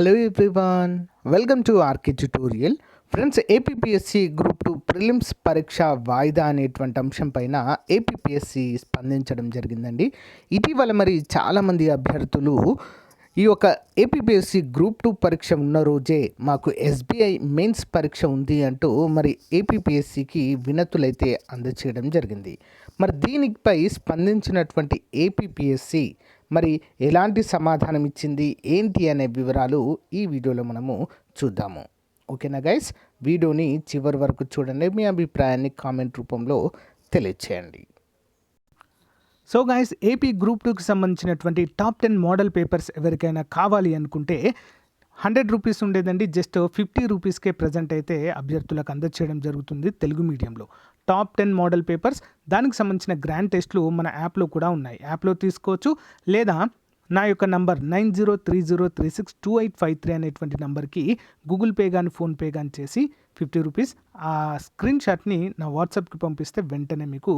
Hello everyone welcome to RK tutorial friends APPSC group two prelims పరీక్ష వాయిదా అనేటువంటి అంశం పైన ఏపీపీఎస్సి స్పందించడం జరిగిందండి. ఇటీవల మరి చాలామంది అభ్యర్థులు ఈ యొక్క ఏపీపీఎస్సి గ్రూప్ టూ పరీక్ష ఉన్న రోజే మాకు ఎస్బీఐ మెయిన్స్ పరీక్ష ఉంది అంటూ మరి ఏపీపీఎస్సికి వినతులైతే అందచేయడం జరిగింది. మరి దీనిపై స్పందించినటువంటి ఏపీపీఎస్సి మరి ఎలాంటి సమాధానం ఇచ్చింది ఏంటి అనే వివరాలు ఈ వీడియోలో మనము చూద్దాము. ఓకేనా గైస్? వీడియోని చివరి వరకు చూడండి మీ అభిప్రాయాన్ని కామెంట్ రూపంలో తెలియచేయండి. సో గాయస్ ఏపీ గ్రూప్ టూకి సంబంధించినటువంటి టాప్ టెన్ మోడల్ పేపర్స్ ఎవరికైనా కావాలి అనుకుంటే హండ్రెడ్ రూపీస్ ఉండేదండి జస్ట్ ఫిఫ్టీ రూపీస్కే ప్రజెంట్ అయితే అభ్యర్థులకు అందచేయడం జరుగుతుంది తెలుగు మీడియంలో. టాప్ టెన్ మోడల్ పేపర్స్ దానికి సంబంధించిన గ్రాండ్ టెస్ట్లు మన యాప్లో కూడా ఉన్నాయి. యాప్లో తీసుకోవచ్చు లేదా నా యొక్క number nine zero three zero three six two eight five three అనేటువంటి నంబర్కి గూగుల్ పే కానీ ఫోన్పే కానీ చేసి ఫిఫ్టీ రూపీస్ ఆ స్క్రీన్ షాట్ని నా వాట్సాప్కి పంపిస్తే వెంటనే మీకు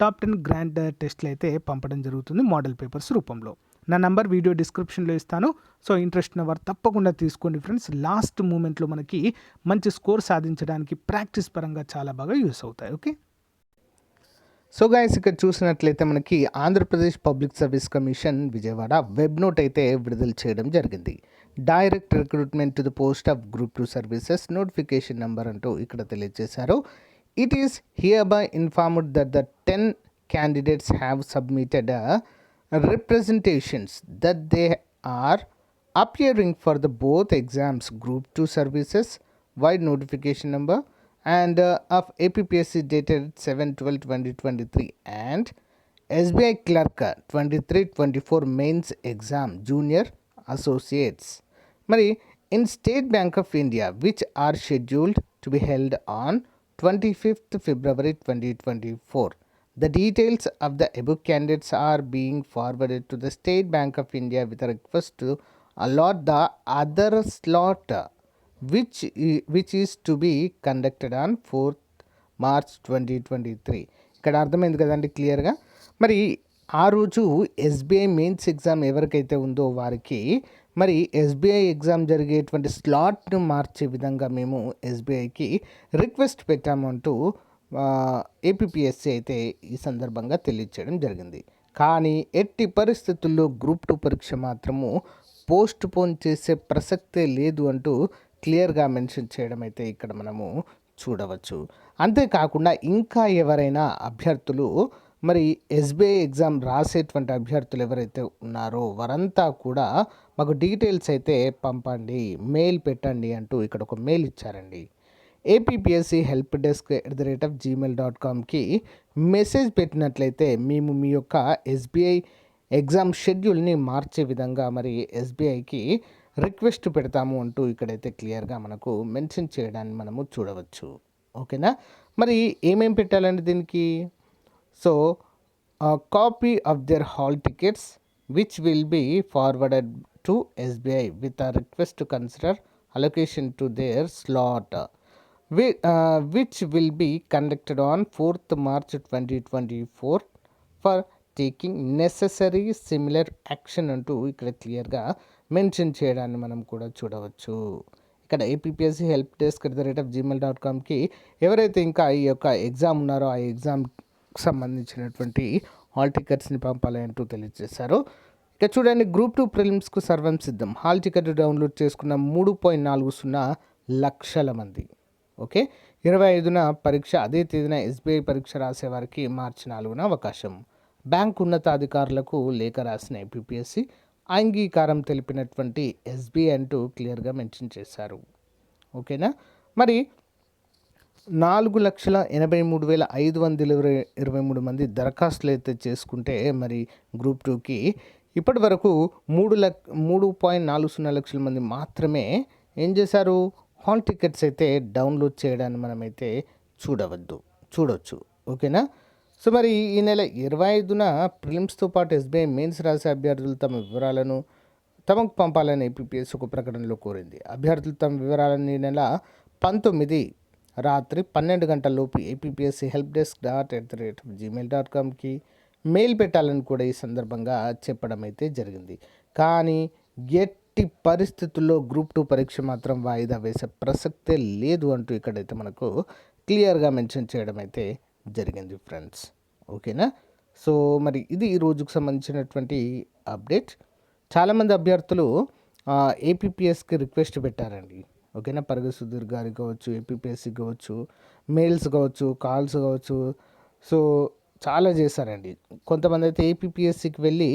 టాప్ టెన్ గ్రాండ్ టెస్ట్లు అయితే పంపడం జరుగుతుంది మోడల్ పేపర్స్ రూపంలో. నా నంబర్ వీడియో డిస్క్రిప్షన్లో ఇస్తాను. సో ఇంట్రెస్ట్ ఉన్న వారు తప్పకుండా తీసుకోండి ఫ్రెండ్స్. లాస్ట్ మూమెంట్లో మనకి మంచి స్కోర్ సాధించడానికి ప్రాక్టీస్ పరంగా చాలా బాగా యూస్ అవుతాయి. ఓకే? సో గాయస్ ఇక్కడ చూసినట్లయితే మనకి Andhra Pradesh public service commission Vijayawada web note అయితే విడుదల చేయడం జరిగింది. Direct recruitment to the post of group two services notification number అంటూ ఇక్కడ తెలియజేశారు. It is hereby informed that the ten candidates have submitted representations that they are appearing for the both exams group 2 services wide notification number and uh, of APPSC dated 7 12 2023 and SBI clerk 23 24 mains exam junior associates. మరి in state bank of india which are scheduled to be held on 25th february 2024 the details of the above candidates are being forwarded to the State Bank of India with a request to allot the other slot which, which is to be conducted on 4th March twenty twenty three ఇక్కడ అర్థమైంది కదండి క్లియర్గా మరి ఆ రోజు SBI mains exam ఎవరికైతే ఉందో వారికి మరి ఎస్బీఐ ఎగ్జామ్ జరిగేటువంటి స్లాట్ను మార్చే విధంగా మేము ఎస్బీఐకి రిక్వెస్ట్ పెట్టామంటూ ఏపీఎస్సీ అయితే ఈ సందర్భంగా తెలియచేయడం జరిగింది. కానీ ఎట్టి పరిస్థితుల్లో గ్రూప్ టూ పరీక్ష మాత్రము పోస్ట్ పోన్ చేసే ప్రసక్తే లేదు అంటూ క్లియర్గా మెన్షన్ చేయడం అయితే ఇక్కడ మనము చూడవచ్చు. అంతేకాకుండా ఇంకా ఎవరైనా అభ్యర్థులు మరి ఎస్బీఐ ఎగ్జామ్ రాసేటువంటి అభ్యర్థులు ఎవరైతే ఉన్నారో వారంతా కూడా మాకు డీటెయిల్స్ అయితే పంపండి మెయిల్ పెట్టండి అంటూ ఇక్కడ ఒక మెయిల్ ఇచ్చారండి. APPSC help desk at the rate of Gmail dot కామ్కి message పెట్టినట్లయితే మేము మీ యొక్క ఎస్బీఐ ఎగ్జామ్ షెడ్యూల్ని మార్చే విధంగా మరి ఎస్బీఐకి రిక్వెస్ట్ పెడతాము అంటూ ఇక్కడైతే క్లియర్గా మనకు మెన్షన్ చేయడాన్ని మనము చూడవచ్చు. ఓకేనా? మరి ఏమేం పెట్టాలండి దీనికి? So copy of their hall tickets which will be forwarded to SBI with a request to consider allocation to their slot which will be conducted on fourth March twenty twenty four for taking necessary similar action అంటూ ఇక్కడ క్లియర్గా mention చేయడాన్ని మనం కూడా చూడవచ్చు. ఇక్కడ APSC help desk at the rate of Gmail dot కామ్కి ఎవరైతే ఇంకా ఈ యొక్క ఎగ్జామ్ ఉన్నారో ఆ ఎగ్జామ్ సంబంధించినటువంటి హాల్ టికెట్స్ని పంపాలి అంటూ తెలియజేశారు. ఇక చూడండి గ్రూప్ టూ ప్రిలిమ్స్కు సర్వం సిద్ధం. హాల్ టికెట్ డౌన్లోడ్ చేసుకున్న మూడు పాయింట్ నాలుగు సున్నా లక్షల మంది. ఓకే? ఇరవై ఐదున పరీక్ష అదే తేదీన ఎస్బీఐ పరీక్ష రాసే వారికి మార్చి నాలుగున అవకాశం. బ్యాంక్ ఉన్నతాధికారులకు లేఖ రాసిన ఏపీఎస్సి అంగీకారం తెలిపినటువంటి ఎస్బీఐ అంటూ క్లియర్గా మెన్షన్ చేశారు. ఓకేనా? మరి నాలుగు లక్షల ఎనభై మూడు వేల ఐదు వందల ఇరవై ఇరవై మూడు మంది దరఖాస్తులు అయితే చేసుకుంటే మరి గ్రూప్ టూకి ఇప్పటి వరకు మూడు లక్ మూడు పాయింట్ నాలుగు సున్నా లక్షల మంది మాత్రమే ఏం చేశారు? హాల్ టికెట్స్ అయితే డౌన్లోడ్ చేయడాన్ని మనమైతే చూడవద్దు చూడొచ్చు. ఓకేనా? సో మరి ఈ నెల ఇరవై ఐదున ప్రిలిమ్స్తో పాటు ఎస్బీఐ మెయిన్స్ రాసే అభ్యర్థులు తమ వివరాలను తమకు పంపాలని ఏపీఎస్ ఒక ప్రకటనలో కోరింది. అభ్యర్థులు తమ వివరాలను ఈ నెల పంతొమ్మిది రాత్రి పన్నెండు గంటలలోపు APSC help desk dot at the rate Gmail dot కామ్కి mail పెట్టాలని కూడా ఈ సందర్భంగా చెప్పడం అయితే జరిగింది. కానీ ఎట్టి ఎట్టి పరిస్థితుల్లో గ్రూప్ టూ పరీక్ష మాత్రం వాయిదా వేసే ప్రసక్తే లేదు అంటూ ఇక్కడైతే మనకు క్లియర్గా మెన్షన్ చేయడం అయితే జరిగింది ఫ్రెండ్స్. ఓకేనా? సో మరి ఇది ఈ రోజుకు సంబంధించినటువంటి అప్డేట్. చాలామంది అభ్యర్థులు ఏపీపీఎస్కి రిక్వెస్ట్ పెట్టారండి. ఓకేనా? పరగ సుధీర్ గారికి కావచ్చు ఏపీపీఎస్సి కావచ్చు మెయిల్స్ కావచ్చు కాల్స్ కావచ్చు. సో చాలా చేశారండి. కొంతమంది అయితే ఏపీపీఎస్సికి వెళ్ళి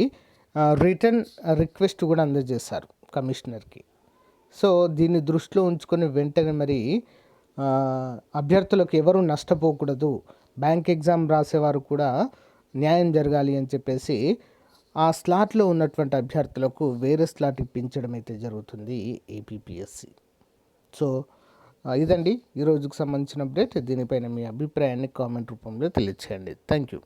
రిటర్న్ రిక్వెస్ట్ కూడా అందజేశారు. కమిషనర్కి. సో దీన్ని దృష్టిలో ఉంచుకొని వెంటనే మరి అభ్యర్థులకు ఎవరు నష్టపోకూడదు బ్యాంక్ ఎగ్జామ్ రాసేవారు కూడా న్యాయం జరగాలి అని చెప్పేసి ఆ స్లాట్లో ఉన్నటువంటి అభ్యర్థులకు వేరే స్లాట్ ఇప్పించడం అయితే జరుగుతుంది ఏపీపీఎస్సి. సో ఇదండి. ఈ సంబంధించిన అప్డేట్. దీనిపైన మీ అభిప్రాయాన్ని కామెంట్ రూపంలో తెలియచేయండి. Thank you.